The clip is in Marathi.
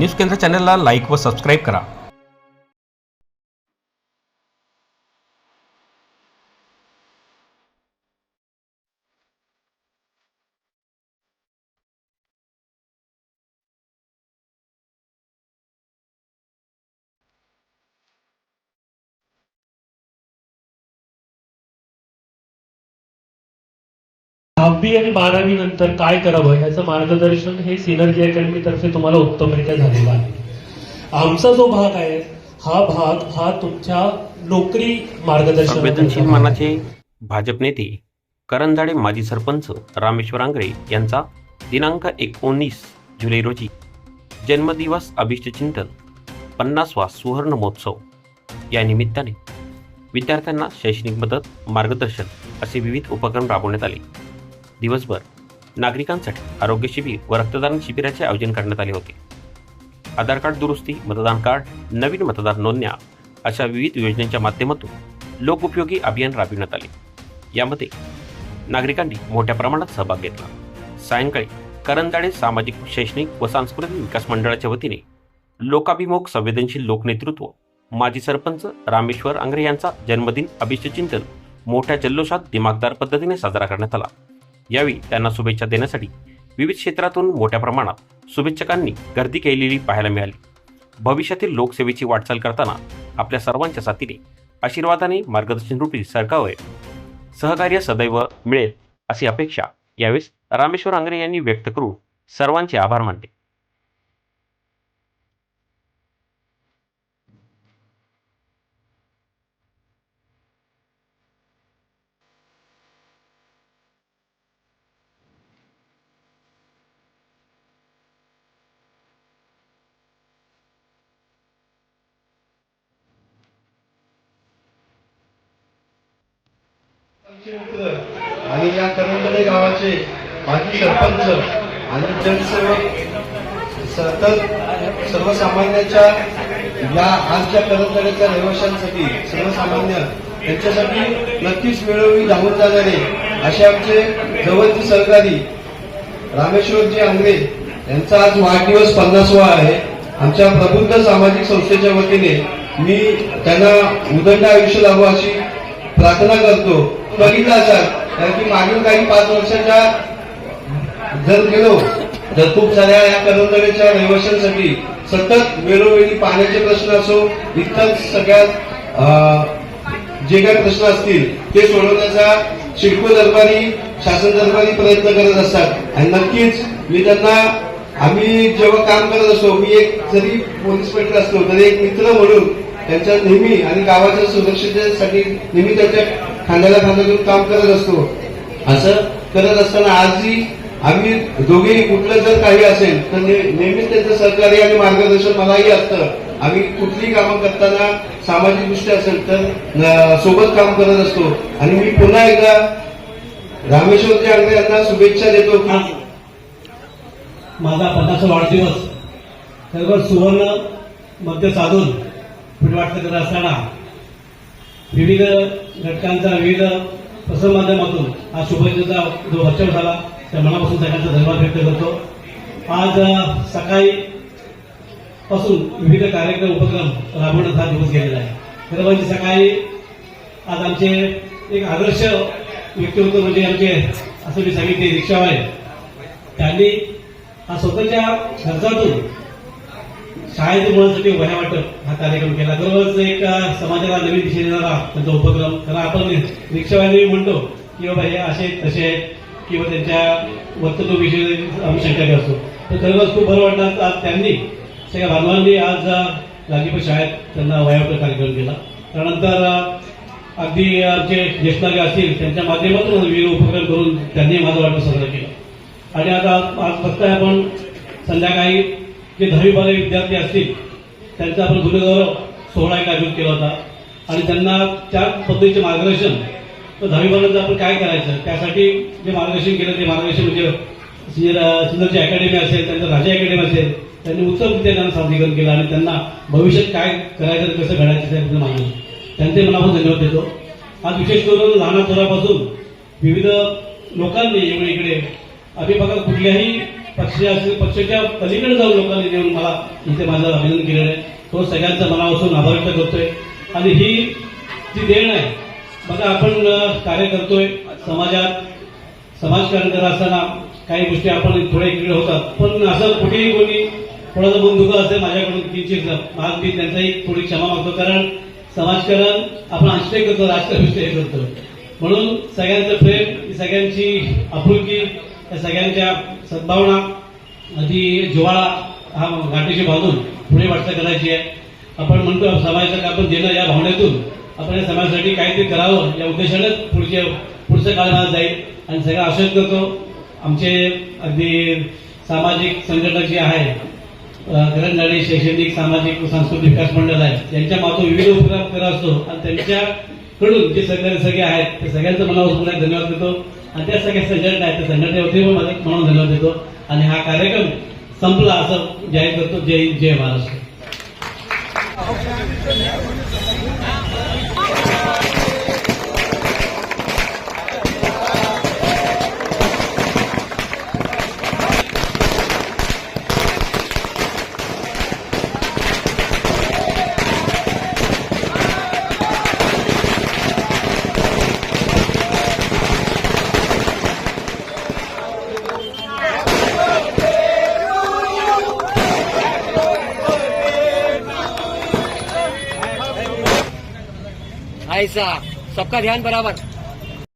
न्यूज केंद्र चॅनलला लाईक व सबस्क्राईब करा. दहावी आणि बारावी नंतर काय करावं याचं मार्गदर्शन हे सिनर्जी अकॅडमी तर्फे तुम्हाला उत्तमरित्या झालेलं आहे. आमचा जो भाग आहे हा भाग हा तुमच्या नोकरी मार्गदर्शन मनाचे भाजप नेते करंजाडे माजी सरपंच रामेश्वर आंगळे यांचा दिनांक एकोणीस जुलै रोजी जन्मदिवस अभिष्ट चिंतन पन्नासवा सुवर्ण महोत्सव. या निमित्ताने विद्यार्थ्यांना शैक्षणिक मदत मार्गदर्शन असे विविध उपक्रम राबवण्यात आले. दिवसभर नागरिकांसाठी आरोग्य शिबिर व रक्तदान शिबिराचे आयोजन करण्यात आले होते. आधार कार्ड दुरुस्ती मतदान कार्ड नवीन मतदार नोंदण्या अशा विविध योजनांच्या माध्यमातून लोकउपयोगी अभियान राबविण्यात आले. यामध्ये नागरिकांनी मोठ्या प्रमाणात सहभाग घेतला. सायंकाळी करंजाडे सामाजिक शैक्षणिक व सांस्कृतिक विकास मंडळाच्या वतीने लोकाभिमुख संवेदनशील लोकनेतृत्व माजी सरपंच रामेश्वर आंग्रे यांचा जन्मदिन अभिष्टचिंतन मोठ्या जल्लोषात दिमागदार पद्धतीने साजरा करण्यात आला. यावेळी त्यांना शुभेच्छा देण्यासाठी विविध क्षेत्रातून मोठ्या प्रमाणात शुभेच्छकांनी गर्दी केलेली पाहायला मिळाली. भविष्यातील लोकसेवेची वाटचाल करताना आपल्या सर्वांच्या साथीने आशीर्वादाने मार्गदर्शन रूपी सरकावे सहकार्य सदैव मिळेल अशी अपेक्षा यावेळेस रामेश्वर आंग्रे यांनी व्यक्त करून सर्वांचे आभार मानले. आणि या करंजडे गावाचे माजी सरपंच आणि जनसेवक सतत सर्वसामान्यांच्या या आजच्या करंजड्याच्या रहिवाशांसाठी सर्वसामान्य त्यांच्यासाठी नक्कीच वेळोवेळी धावून जाणारे असे आमचे जवळचे सहकारी रामेश्वरजी आंग्रे यांचा आज वाढदिवस पन्नासवा आहे. आमच्या प्रबुद्ध सामाजिक संस्थेच्या वतीने मी त्यांना उदंड आयुष्य लाभो अशी प्रार्थना करतो. बघितलं असाल कारण की मागील काही पाच वर्षाच्या जर गेलो तर खूप साऱ्या या करंदळेच्या रहिवाशांसाठी सतत वेळोवेळी पाण्याचे प्रश्न असो इतर सगळ्यात जे काही प्रश्न असतील ते सोडवण्याचा शिडको दरबारी शासन दरबारी प्रयत्न करत असतात. आणि नक्कीच मी त्यांना आम्ही जेव्हा काम करत असतो मी एक जरी पोलीस पेट्रोल असतो तरी एक मित्र म्हणून त्यांच्या नेहमी आणि गावाच्या सुरक्षिततेसाठी नेहमी त्यांच्या खांद्याला खांदा देऊन काम करत असतो. असं करत असताना आजही आम्ही दोघेही कुठलं जर काही असेल तर नेहमीच त्यांचं सहकार्य आणि मार्गदर्शन मलाही असतं. आम्ही कुठलीही कामं करताना सामाजिक दृष्ट्या असेल तर सोबत काम करत असतो. आणि मी पुन्हा एकदा रामेश्वरजी आंग्रे यांना शुभेच्छा देतो की माझा पन्नास वाढदिवस सर्व सुवर्ण मध्य साधून पुढे वाटतं करत असताना विविध घटकांचा विविध प्रसारमाध्यमातून हा शुभेच्छेचा जो वर्षाव झाला त्या मनापासून सगळ्यांचा धन्यवाद व्यक्त करतो. आज सकाळी पासून विविध कार्यक्रम उपक्रम राबवण्यात हा दिवस गेलेला आहे. खरं म्हणजे सकाळी आज आमचे एक आदर्श व्यक्तिमत्व म्हणजे आमचे असं मी सांगितले रिक्षावाले. त्यांनी हा स्वतःच्या खर्चातून शाळेत मुलांसाठी वह्या वाटप. हा कार्यक्रम केला. दररोज एक समाजाला नवीन दिशा देणारा त्यांचा उपक्रम. कारण आपण रिक्षावाले म्हणतो की बाबा हे असे तसे आहेत. किंवा त्यांच्या वर्तणुकीविषयी आम्ही शंका करतो. तर खरंच खूप बरं वाटलं. आज त्यांनी सगळ्या बांधवांनी आज गाजीपूर शाळेत त्यांना वयावट कार्यक्रम केला. त्यानंतर अगदी आमचे ज्येष्ठ नागरिक असतील त्यांच्या माध्यमातून विविध उपक्रम करून त्यांनी माझं वाटप साजरा केलं. आणि आता आज फक्त आपण संध्याकाळी जे दहावी बारावी विद्यार्थी असतील त्यांचा आपण गुणगौरव सोहळा एक आयोजित केला होता. आणि त्यांना त्या पद्धतीचे मार्गदर्शन तर दहावी बारावीचं आपण काय करायचं? त्यासाठी जे मार्गदर्शन केलं ते मार्गदर्शन म्हणजे सिंधरची अकॅडमी असेल त्यांचं राजा अकॅडमी असेल त्यांनी उत्तम त्यांना सादरीकरण केलं आणि त्यांना भविष्यात काय करायचं कसं घडायचं ते त्यांना त्यांचे मनापासून धन्यवाद देतो. आज विशेष करून लहान थोरापासून विविध लोकांनी एवढे इकडे आम्ही बघा कुठल्याही पक्षाच्या पक्षाच्या पलीकडे जाऊन लोकांनी देऊन मला इथे माझं अभिनंदन केलेलं आहे. तो सगळ्यांचा मनापासून आभार व्यक्त करतोय. आणि ही जी देण आहे बघा आपण कार्य करतोय समाजात. समाजकारण करत असताना काही गोष्टी आपण थोड्या इकडे होतात. पण असं कुठेही कोणी थोडंसं मन दुःख असेल माझ्याकडून किंचित भाग मी त्यांचाही थोडी क्षमा मागतो. कारण समाजकारण आपण आश्रय करतो राजकारण करतो. म्हणून सगळ्यांचं प्रेम सगळ्यांची आपुलकी या सगळ्यांच्या सद्भावना ती जिवाळा हा गाठीशी बांधून पुढे वाटचाल करायची आहे. आपण म्हणतो समाजाचं आपण देणं या भावनेतून? आपण या समाजासाठी काहीतरी करावं या उद्देशानेच पुढच्या पुढचं काळ जाईल. आणि सगळं आशेच करतो आमचे अगदी सामाजिक संघटना जे आहे करंजाडी शैक्षणिक सामाजिक व सांस्कृतिक विकास मंडळ आहे त्यांच्या मातो विविध उपक्रम करत असतो. आणि त्यांच्याकडून जे सगळे सगळे आहेत ते सगळ्यांचं मला पुन्हा धन्यवाद देतो. आणि त्या सगळ्या संघटना आहेत त्या संघटनेवरती पण माझं म्हणून धन्यवाद देतो. आणि हा कार्यक्रम संपला असं जाहीर करतो. जय हिंद जय महाराष्ट्र. ऐसा। सबका ध्यान बराबर।